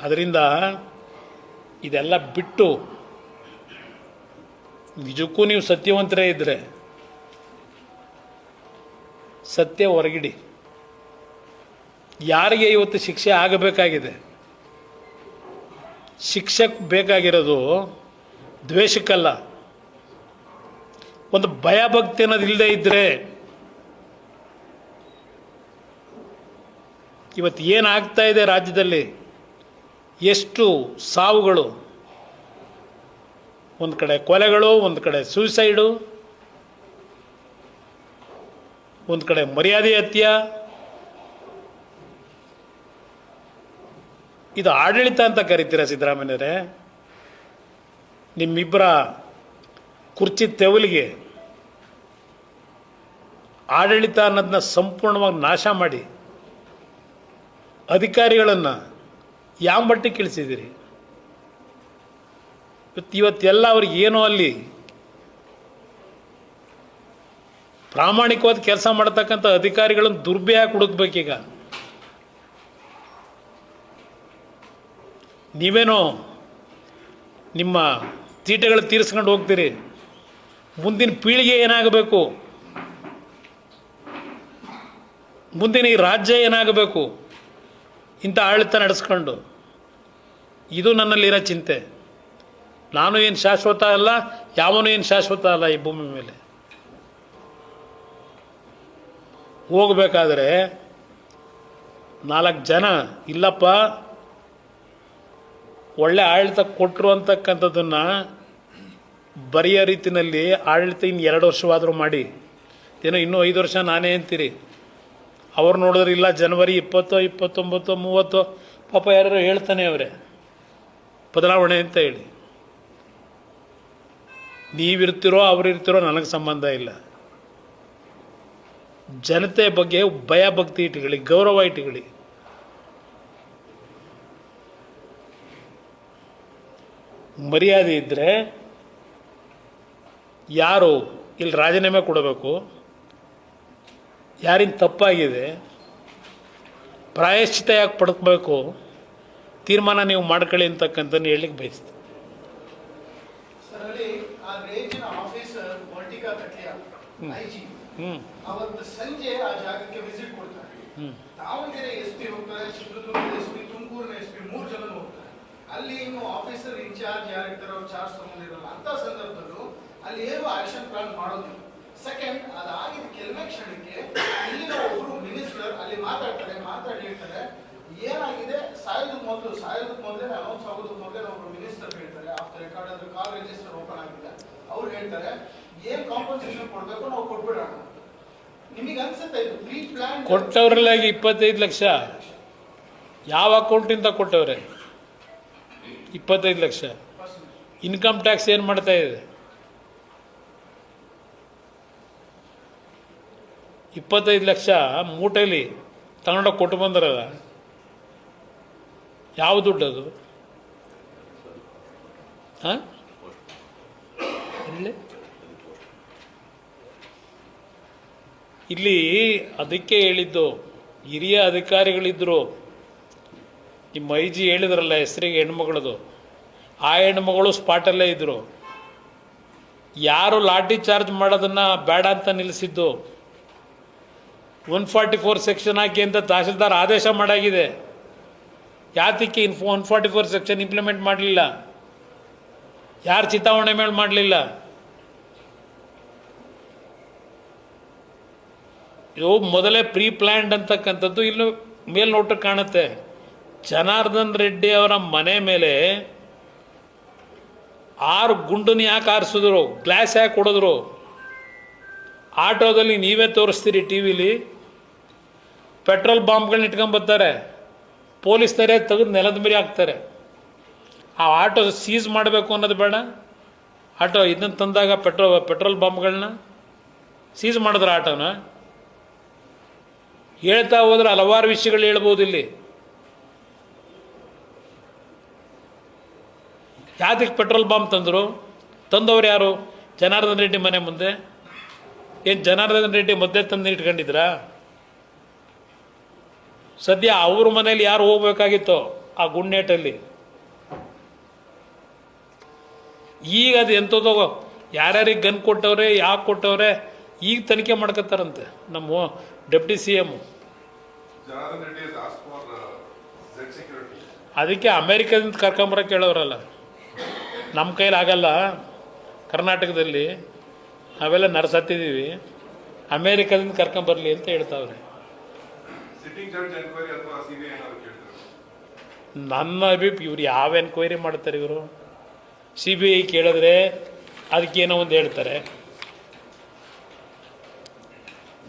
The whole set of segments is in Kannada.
ಅದರಿಂದ ಇದೆಲ್ಲ ಬಿಟ್ಟು ನಿಜಕ್ಕೂ ನೀವು ಸತ್ಯವಂತರೇ ಇದ್ದರೆ ಸತ್ಯ ಹೊರಗಿಡಿ. ಯಾರಿಗೆ ಇವತ್ತು ಶಿಕ್ಷೆ ಆಗಬೇಕಾಗಿದೆ? ಶಿಕ್ಷಕ್ ಬೇಕಾಗಿರೋದು ದ್ವೇಷಕ್ಕಲ್ಲ. ಒಂದು ಭಯ ಭಕ್ತಿ ಅನ್ನೋದು ಇಲ್ಲದೆ ಇದ್ದರೆ ಇವತ್ತು ಏನಾಗ್ತಾ ಇದೆ ರಾಜ್ಯದಲ್ಲಿ? ಎಷ್ಟು ಸಾವುಗಳು? ಒಂದು ಕಡೆ ಕೊಲೆಗಳು, ಒಂದು ಕಡೆ ಸೂಸೈಡು ಒಂದು ಕಡೆ ಮರ್ಯಾದೆ ಹತ್ಯ. ಇದು ಆಡಳಿತ ಅಂತ ಕರಿತೀರಾ ಸಿದ್ದರಾಮಯ್ಯರೇ ನಿಮ್ಮಿಬ್ಬರ ಕುರ್ಚಿ ತೆವಲಿಗೆ ಆಡಳಿತ ಅನ್ನೋದನ್ನ ಸಂಪೂರ್ಣವಾಗಿ ನಾಶ ಮಾಡಿ. ಅಧಿಕಾರಿಗಳನ್ನು ಯಾವ ಮಟ್ಟಿಗೆ ಇವತ್ತು ಇವತ್ತೆಲ್ಲ ಅವ್ರಿಗೆ ಏನೋ ಅಲ್ಲಿ ಪ್ರಾಮಾಣಿಕವಾದ ಕೆಲಸ ಮಾಡ್ತಕ್ಕಂಥ ಅಧಿಕಾರಿಗಳನ್ನು ದುರ್ಬೆಯಾಗಿ ಹುಡುಕ್ಬೇಕೀಗ. ನೀವೇನೋ ನಿಮ್ಮ ತೀಟೆಗಳು ತೀರಿಸ್ಕೊಂಡು ಹೋಗ್ತೀರಿ. ಮುಂದಿನ ಪೀಳಿಗೆ ಏನಾಗಬೇಕು? ಮುಂದಿನ ಈ ರಾಜ್ಯ ಏನಾಗಬೇಕು? ಇಂಥ ಆಡಳಿತ ನಡೆಸ್ಕೊಂಡು. ಇದು ನನ್ನಲ್ಲಿರೋ ಚಿಂತೆ. ನಾನು ಏನು ಶಾಶ್ವತ ಅಲ್ಲ, ಯಾವನು ಏನು ಶಾಶ್ವತ ಅಲ್ಲ ಈ ಭೂಮಿ ಮೇಲೆ. ಹೋಗಬೇಕಾದ್ರೆ ನಾಲ್ಕು ಜನ, ಇಲ್ಲಪ್ಪ, ಒಳ್ಳೆ ಆಡಳಿತ ಕೊಟ್ಟರು ಅಂತಕ್ಕಂಥದ್ದನ್ನು ಬರೆಯೋ ರೀತಿಯಲ್ಲಿ ಆಡಳಿತ ಇನ್ನು ಎರಡು ವರ್ಷವಾದರೂ ಮಾಡಿ. ಏನೋ ಇನ್ನೂ ಐದು ವರ್ಷ ನಾನೇ ಅಂತೀರಿ. ಅವ್ರು ನೋಡಿದ್ರೆ ಇಲ್ಲ, ಜನವರಿ ಇಪ್ಪತ್ತೋ, ಇಪ್ಪತ್ತೊಂಬತ್ತೋ, ಮೂವತ್ತೋ, ಪಾಪ ಯಾರು ಹೇಳ್ತಾನೆ ಅವರೇ. ಬದಲಾವಣೆ ಅಂತ ಹೇಳಿ. ನೀವಿರ್ತಿರೋ ಅವರಿರ್ತಿರೋ ನನಗೆ ಸಂಬಂಧ ಇಲ್ಲ. ಜನತೆ ಬಗ್ಗೆ ಭಯ ಭಕ್ತಿ ಇಟ್ಕೊಳ್ಳಿ ಗೌರವ ಇಟ್ಕೊಳ್ಳಿ ಮರ್ಯಾದೆ ಇದ್ದರೆ ಯಾರು ಇಲ್ಲಿ ರಾಜೀನಾಮೆ ಕೊಡಬೇಕು? ಯಾರಿಂದ ತಪ್ಪಾಗಿದೆ? ಪ್ರಾಯಶ್ಚಿತ ಯಾಕೆ ಪಡ್ಕೋಬೇಕು? ತೀರ್ಮಾನ ನೀವು ಮಾಡ್ಕೊಳ್ಳಿ ಅಂತಕ್ಕಂಥದ್ದು ಹೇಳಲಿಕ್ಕೆ ಬಯಸ್ತೀನಿ. ಸಂಜೆ ಆ ಜಾಗಕ್ಕೆ ವಿಸಿಟ್ ಕೊಡ್ತಾರೆ. ದಾವಣಗೆರೆ ಎಸ್ ಪಿ ಹೋಗ್ತಾರೆ ಚಿತ್ರದುರ್ಗದ ಎಸ್ ಪಿ ತುಮಕೂರಿನ ಎಸ್ ಪಿ ಮೂರು ಜನ ಹೋಗ್ತಾರೆ. ಅಲ್ಲಿ ಇನ್ನು ಆಫೀಸರ್ ಇನ್ಚಾರ್ಜ್ ಯಾರಿರ್ತಾರೋ ಅವ್ರು ಚಾರ್ಜ್ ತಗೊಂಡಿರಲ್ಲ ಅಂತ ಸಂದರ್ಭದಲ್ಲೂ ಅಲ್ಲಿ ಏನು ಆಕ್ಷನ್ ಪ್ಲಾನ್ ಮಾಡೋದಿಲ್ಲ. ಸೆಕೆಂಡ್ ಅದಾಗಿದ್ದ ಕೆಲವೇ ಕ್ಷಣಕ್ಕೆ ಇಲ್ಲಿನ ಒಬ್ರು ಮಿನಿಸ್ಟರ್ ಅಲ್ಲಿ ಮಾತಾಡ್ತಾರೆ ಮಾತಾಡಿ ಹೇಳ್ತಾರೆ ಸಾಯೋದಕ್ಕೆ ಮೊದಲು ಸಾಯೋದಕ್ಕೆ ಮೊದಲೇ ಅನೌನ್ಸ್ ಆಗೋದಕ್ಕೆ ಮೊದಲೇ ಒಬ್ಬರು ಮಿನಿಸ್ಟರ್ ಹೇಳ್ತಾರೆ. ಆಫ್ಟರ್ ರೆಕಾರ್ಡ್ ಅಂದ್ರೆ ಕಾಲ್ ರಿಜಿಸ್ಟರ್ ಓಪನ್ ಆಗಿದೆ. ಅವ್ರು ಹೇಳ್ತಾರೆ, ಏನ್ ಕಾಂಪನ್ಸೇಷನ್ ಕೊಡ್ಬೇಕು ನಾವು ಕೊಟ್ಬಿಡೋಣ. ನಿಮಗೆ ಅನ್ಸುತ್ತೆ ಇದು? ಪ್ರೀ ಪ್ಲಾನ್ ಕೊಟ್ಟವ್ರಲ್ಲಾಗಿ ಇಪ್ಪತ್ತೈದು ಲಕ್ಷ? ಯಾವ ಅಕೌಂಟಿಂದ ಕೊಟ್ಟವ್ರೆ? ಇಪ್ಪತ್ತೈದು ಲಕ್ಷ. ಇನ್ಕಮ್ ಟ್ಯಾಕ್ಸ್ ಏನು ಮಾಡ್ತಾ ಇದೆ? ಇಪ್ಪತ್ತೈದು ಲಕ್ಷ ಮೂಟೆಲಿ ತಗೊಂಡೋಗಿ ಕೊಟ್ಟು ಬಂದರಲ್ಲ? ಯಾವ ದುಡ್ಡು ಅದು ಹಾಂ ಇಲ್ಲಿ ಅದಕ್ಕೆ ಹೇಳಿದ್ದು, ಹಿರಿಯ ಅಧಿಕಾರಿಗಳಿದ್ದರು ನಿಮ್ಮ ಐ ಜಿ ಹೇಳಿದ್ರಲ್ಲ ಹೆಸರಿಗೆ ಹೆಣ್ಮಗಳದು. ಆ ಹೆಣ್ಮಗಳು ಸ್ಪಾಟಲ್ಲೇ ಇದ್ದರು ಯಾರು ಲಾಠಿ ಚಾರ್ಜ್ ಮಾಡೋದನ್ನು ಬೇಡ ಅಂತ ನಿಲ್ಲಿಸಿದ್ದು ಒನ್ ಫಾರ್ಟಿ ಫೋರ್ ಸೆಕ್ಷನ್ ಹಾಕಿ ಅಂತ ತಹಸೀಲ್ದಾರ್ ಆದೇಶ ಮಾಡಾಗಿದೆ. ಯಾತಕ್ಕೆ ಇನ್ one forty four section implement ಮಾಡಲಿಲ್ಲ? ಯಾರು ಚಿತಾವಣೆ ಮೇಲೆ ಮಾಡಲಿಲ್ಲ? ಇದು ಮೊದಲೇ ಪ್ರೀ ಪ್ಲ್ಯಾಂಡ್ ಅಂತಕ್ಕಂಥದ್ದು ಇಲ್ಲೂ ಮೇಲ್ನೋಟಕ್ಕೆ ಕಾಣುತ್ತೆ. ಜನಾರ್ದನ್ ರೆಡ್ಡಿ ಅವರ ಮನೆ ಮೇಲೆ ಆರು ಗುಂಡನ್ನ ಯಾಕೆ ಆರಿಸಿದ್ರು? ಗ್ಲಾಸ್ ಯಾಕೆ ಕೊಡಿದ್ರು ಆಟೋದಲ್ಲಿ ನೀವೇ ತೋರಿಸ್ತೀರಿ ಟಿ ವಿಲಿ? ಪೆಟ್ರೋಲ್ ಬಾಂಬ್ಗಳನ್ನ ಇಟ್ಕೊಂಬರ್ತಾರೆ ಪೊಲೀಸ್ನರೇ ತೆಗೆದು ನೆಲದ ಮೇಲೆ ಹಾಕ್ತಾರೆ. ಆ ಆಟೋ ಸೀಸ್ ಮಾಡಬೇಕು ಅನ್ನೋದು ಬೇಡ. ಆಟೋ ಇದನ್ನು ತಂದಾಗ ಪೆಟ್ರೋಲ್ ಪೆಟ್ರೋಲ್ ಬಾಂಬ್ಗಳನ್ನ ಸೀಸ್ ಮಾಡಿದ್ರೆ ಆಟೋನ. ಹೇಳ್ತಾ ಹೋದ್ರೆ ಹಲವಾರು ವಿಷಯಗಳು ಹೇಳ್ಬೋದು ಇಲ್ಲಿ. ಯಾತಕ್ಕೆ ಪೆಟ್ರೋಲ್ ಬಾಂಬ್ ತಂದರು? ತಂದವ್ರು ಯಾರು? ಜನಾರ್ದನ್ ರೆಡ್ಡಿ ಮನೆ ಮುಂದೆ. ಏನು ಜನಾರ್ದನ್ ರೆಡ್ಡಿ ಮಧ್ಯೆ ತಂದು ಇಟ್ಕೊಂಡಿದ್ರಾ? ಸದ್ಯ ಅವ್ರ ಮನೇಲಿ ಯಾರು ಹೋಗಬೇಕಾಗಿತ್ತು ಆ ಗುಂಡೇಟಲ್ಲಿ. ಈಗ ಅದು ಎಂಥದೋ ಯಾರ್ಯಾರಿಗೆ ಗನ್ ಕೊಟ್ಟವ್ರೆ ಯಾಕೆ ಕೊಟ್ಟವ್ರೆ ಈಗ ತನಿಖೆ ಮಾಡ್ಕತ್ತಾರಂತೆ ನಮ್ಮ ಡೆಪ್ಟಿ ಸಿ ಎಂ uh, ಅದಕ್ಕೆ ಅಮೇರಿಕದಿಂದ ಕರ್ಕೊಂಬರಕ್ಕೆ ಕೇಳೋರಲ್ಲ ನಮ್ಮ ಕೈಲಿ ಆಗಲ್ಲ. ಕರ್ನಾಟಕದಲ್ಲಿ ನಾವೆಲ್ಲ ನರ್ಸತ್ತಿದ್ದೀವಿ. ಅಮೇರಿಕದಿಂದ ಕರ್ಕೊಂಬರ್ಲಿ ಅಂತ ಹೇಳ್ತಾವ್ರೆ. Sitting ಜಡ್ಜ್ ಎನ್ಕ್ವೈರಿ ಅಥವಾ ಸಿಬಿಐ ಏನಾದ್ರು ಕೇಳ್ತಾರೆ? ನನ್ನ ಅಭಿಪ್ ಇವ್ರು ಯಾವ ಎನ್ಕ್ವೈರಿ ಮಾಡ್ತಾರೆ ಇವರು? ಸಿ ಬಿ ಐ ಕೇಳಿದ್ರೆ ಅದಕ್ಕೇನೋ ಒಂದು ಹೇಳ್ತಾರೆ.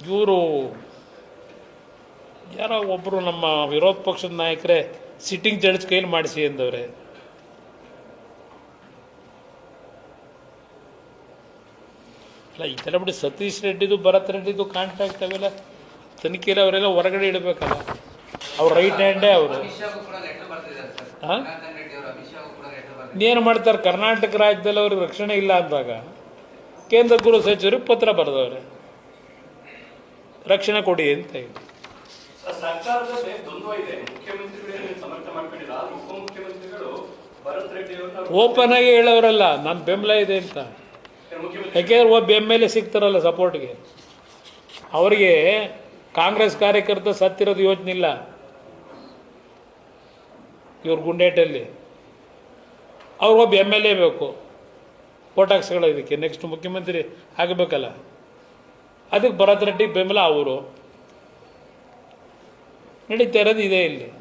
ಇವರು ಯಾರೋ ಒಬ್ಬರು ನಮ್ಮ ವಿರೋಧ ಪಕ್ಷದ ನಾಯಕರೇ ಸಿಟ್ಟಿಂಗ್ ಜಡ್ಜ್ ಕೈಲಿ ಮಾಡಿಸಿ ಎಂದವ್ರೆ ಅಲ್ಲ ಇದೆಲ್ಲ ಬಿಡಿ ಸತೀಶ್ ರೆಡ್ಡಿದು ಭರತ್ ರೆಡ್ಡಿದು ಕಾಂಟ್ಯಾಕ್ಟ್ ಅವೆಲ್ಲ ತನಿಖೆಯಲ್ಲಿ ಅವರೆಲ್ಲ ಹೊರಗಡೆ ಇಡಬೇಕಲ್ಲ. ಅವ್ರ ರೈಟ್ ಹ್ಯಾಂಡೇ ಅವರು. ಹಾಂ? ಇನ್ನೇನು ಮಾಡ್ತಾರೆ? ಕರ್ನಾಟಕ ರಾಜ್ಯದಲ್ಲಿ ಅವ್ರಿಗೆ ರಕ್ಷಣೆ ಇಲ್ಲ ಅಂದಾಗ ಕೇಂದ್ರ ಗೃಹ ಸಚಿವರಿಗೆ ಪತ್ರ ಬರೆದವ್ರೆ. ರಕ್ಷಣೆ ಕೊಡಿ ಅಂತ ಹೇಳಿ. ಓಪನ್ ಆಗಿ ಹೇಳೋರಲ್ಲ ನನ್ನ ಬೆಂಬಲ ಇದೆ ಅಂತ. ಯಾಕೆಂದ್ರೆ ಒಬ್ಬ ಎಂ ಎಲ್ ಎ ಸಿಗ್ತಾರಲ್ಲ ಸಪೋರ್ಟ್ಗೆ ಅವರಿಗೆ ಕಾಂಗ್ರೆಸ್ ಕಾರ್ಯಕರ್ತ ಸತ್ತಿರೋದು ಯೋಚನೆ ಇಲ್ಲ. ಇವ್ರ ಗುಂಡೇಟಲ್ಲಿ. ಅವ್ರಿಗೊಬ್ಬ ಎಂ ಎಲ್ ಎ ಬೇಕು. ಪೋಟಾಕ್ಸ್ಗಳು ಇದಕ್ಕೆ ನೆಕ್ಸ್ಟ್ ಮುಖ್ಯಮಂತ್ರಿ ಆಗಬೇಕಲ್ಲ. ಅದಕ್ಕೆ ಭರತ್ ರೆಡ್ಡಿ, ಬೆಂಬಲ ಅವರು. ನಡೀತಾ ಇರೋದು ಇದೆ ಇಲ್ಲಿ.